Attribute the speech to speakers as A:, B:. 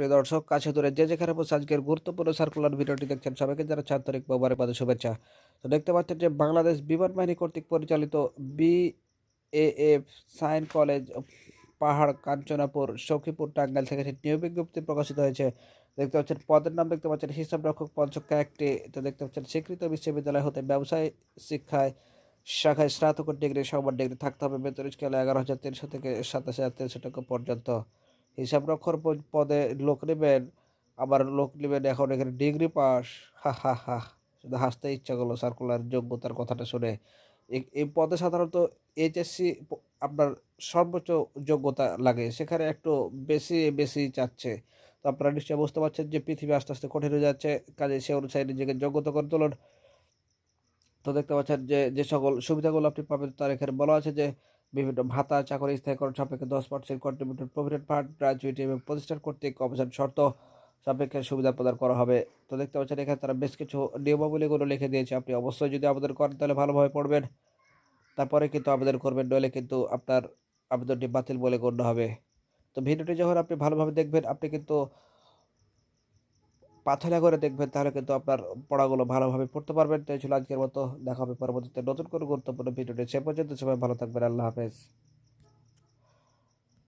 A: প্রিয় দর্শক, কাছে দূরে যে যেখানে বসে আজকের গুরুত্বপূর্ণ সার্কুলার ভিডিওটি দেখছেন সবাইকে যারা আন্তরিক মোবারকবাদ শুভেচ্ছা। তো দেখতে পাচ্ছেন যে বাংলাদেশ বিমান বাহিনী কর্তৃক পরিচালিত বি বিএএফ সায়েন্স কলেজ পাহাড়, কাঞ্চনাপুর, সখীপুর, টাঙ্গাইল থেকে নিয়োগ বিজ্ঞপ্তি প্রকাশিত হয়েছে। দেখতে পাচ্ছেন পদের নাম দেখতে পাচ্ছেন হিসাব রক্ষক পঞ্চকা একটি। তো দেখতে পাচ্ছেন স্বীকৃত বিশ্ববিদ্যালয় হতে ব্যবসায়, শিক্ষায়, শাখায় স্নাতক ডিগ্রি সবার ডিগ্রি থাকতে হবে। বেতন স্কেলে এগারো হাজার তিনশো থেকে সাতাশ হাজার তিনশো টাকা পর্যন্ত। হিসাব রক্ষর প- পদে লোক নেবেন, আবার লোক নেবেন এখন এখানে ডিগ্রি পাস। হা হা হা। শুধু হাসতে ইচ্ছা করল সার্কুলার যোগ্যতার কথাটা শুনে। এই পদে সাধারণত এইচএসসি আপনার সর্বোচ্চ যোগ্যতা লাগে। সেখানে একটু বেশি বেশি চাচ্ছে। তো আপনারা নিশ্চয়ই বুঝতে পারছেন যে পৃথিবী আস্তে আস্তে কঠিন হয়ে যাচ্ছে। কাজে সে অনুসারে নিজেকে যোগ্যতা করে তুলুন। তো দেখতে পাচ্ছেন যে যে সকল সুবিধাগুলো আপনি পাবেন, তার এখানে বলা আছে যে বিভিন্ন ভাতা, চাকরি স্থায়ীকরণ সাপেক্ষে দশ percent contributed provident fund gratuity এবং প্রতিষ্ঠান কর্তৃক অবসান শর্ত সাপেক্ষে সুবিধা প্রদান করা হবে। তো দেখতে পাচ্ছেন, এখানে তারা বেশ কিছু নিয়মাবলীগুলো লিখে দিয়েছে। আপনি অবশ্যই যদি আবেদন করেন, তাহলে ভালোভাবে পড়বেন। তারপরে কিন্তু আবেদন করবেন, নইলে কিন্তু আপনার আবেদনটি বাতিল বলে গণ্য হবে। তো ভিডিওটি যখন আপনি ভালোভাবে দেখবেন, আপনি কিন্তু পাথলা করে দেখবেন, তাহলে কিন্তু আপনার পড়াগুলো ভালোভাবে পড়তে পারবেন। তাই ছিল আজকের মতো। দেখা হবে পরবর্তীতে নতুন করে গুরুত্বপূর্ণ ভিডিওটি সে পর্যন্ত সবাই ভালো থাকবেন। আল্লাহ হাফেজ।